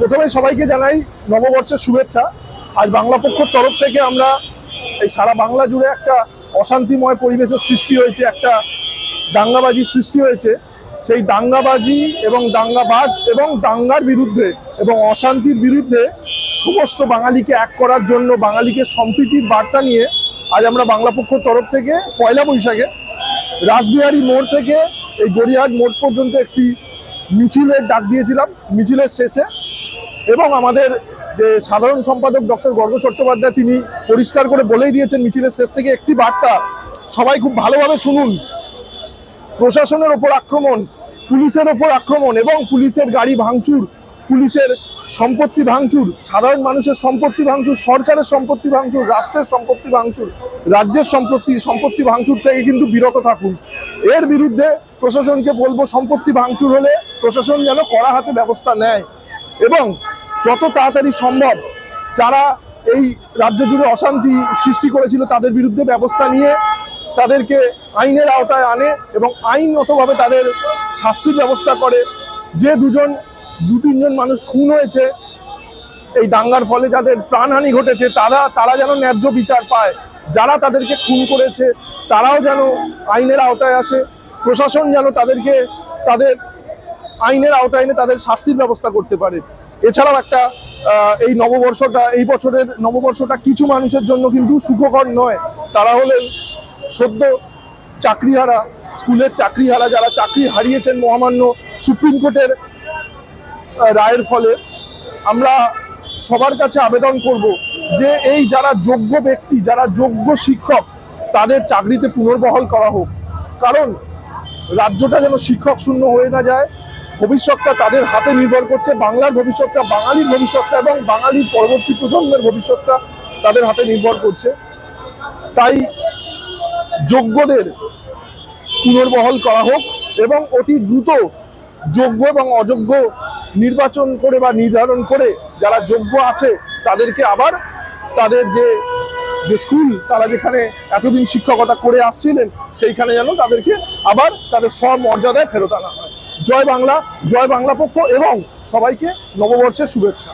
প্রথমে সবাইকে জানাই নববর্ষের শুভেচ্ছা। আজ বাংলা পক্ষর তরফ থেকে আমরা এই সারা বাংলা জুড়ে একটা অশান্তিময় পরিবেশের সৃষ্টি হয়েছে, একটা দাঙ্গাবাজির সৃষ্টি হয়েছে। সেই দাঙ্গাবাজি এবং দাঙ্গাবাজ এবং দাঙ্গার বিরুদ্ধে এবং অশান্তির বিরুদ্ধে সমস্ত বাঙালিকে এক করার জন্য, বাঙালিকে সম্প্রীতির বার্তা নিয়ে আজ আমরা বাংলা পক্ষর তরফ থেকে পয়লা বৈশাখে রাসবিহারী মোড় থেকে এই গড়িয়াহাট মোড় পর্যন্ত একটি মিছিলের ডাক দিয়েছিলাম। মিছিলের শেষে এবং আমাদের যে সাধারণ সম্পাদক ডক্টর গর্গ চট্টোপাধ্যায়, তিনি পরিষ্কার করে বলেই দিয়েছেন মিছিলের শেষ থেকে একটি বার্তা। সবাই খুব ভালোভাবে শুনুন। প্রশাসনের ওপর আক্রমণ, পুলিশের ওপর আক্রমণ এবং পুলিশের গাড়ি ভাঙচুর, পুলিশের সম্পত্তি ভাঙচুর, সাধারণ মানুষের সম্পত্তি ভাঙচুর, সরকারের সম্পত্তি ভাঙচুর, রাষ্ট্রের সম্পত্তি ভাঙচুর, রাজ্যের সম্পত্তি সম্পত্তি ভাঙচুর থেকে কিন্তু বিরত থাকুন। এর বিরুদ্ধে প্রশাসনকে বলব, সম্পত্তি ভাঙচুর হলে প্রশাসন যেন কড়া হাতে ব্যবস্থা নেয়। এবং যত তাড়াতাড়ি সম্ভব যারা এই রাজ্য জুড়ে অশান্তি সৃষ্টি করেছিল তাদের বিরুদ্ধে ব্যবস্থা নিয়ে তাদেরকে আইনের আওতায় আনে এবং আইনগতভাবে তাদের শাস্তির ব্যবস্থা করে। যে দুজন, দু তিনজন মানুষ খুন হয়েছে, এই দাঙ্গার ফলে যাদের প্রাণহানি ঘটেছে, তারা তারা যেন ন্যায্য বিচার পায়। যারা তাদেরকে খুন করেছে, তারাও যেন আইনের আওতায় আসে। প্রশাসন যেন তাদেরকে, তাদের আইনের আওতায় এনে তাদের শাস্তির ব্যবস্থা করতে পারে। এছাড়াও একটা এই নববর্ষটা, এই বছরের নববর্ষটা কিছু মানুষের জন্য কিন্তু সুখকর নয়। তারা হলেন সদ্য চাকরিহারা, স্কুলের চাকরিহারা যারা চাকরি হারিয়েছেন মহামান্য সুপ্রিম কোর্টের রায়ের ফলে। আমরা সবার কাছে আবেদন করব যে এই যারা যোগ্য ব্যক্তি, যারা যোগ্য শিক্ষক, তাদের চাকরিতে পুনর্বহাল করা হোক। কারণ রাজ্যটা যেন শিক্ষক শূন্য হয়ে না যায় ভবিষ্যৎটা তাদের হাতে নির্ভর করছে, বাংলার ভবিষ্যৎটা, বাঙালির ভবিষ্যৎটা এবং বাঙালির পরবর্তী প্রজন্মের ভবিষ্যৎটা তাদের হাতে নির্ভর করছে। তাই যোগ্যদের পুনর্বহাল করা হোক এবং অতি দ্রুত যোগ্য এবং অযোগ্য নির্বাচন করে বা নির্ধারণ করে যারা যোগ্য আছে তাদেরকে আবার তাদের যে যে স্কুল, তারা যেখানে এতদিন শিক্ষকতা করে আসছিলেন, সেইখানে যেন তাদেরকে আবার তাদের স্বমর্যাদায় ফেরত আনা হয়। জয় বাংলা জয় বাংলা পক্ষ এবং সবাইকে নববর্ষের শুভেচ্ছা।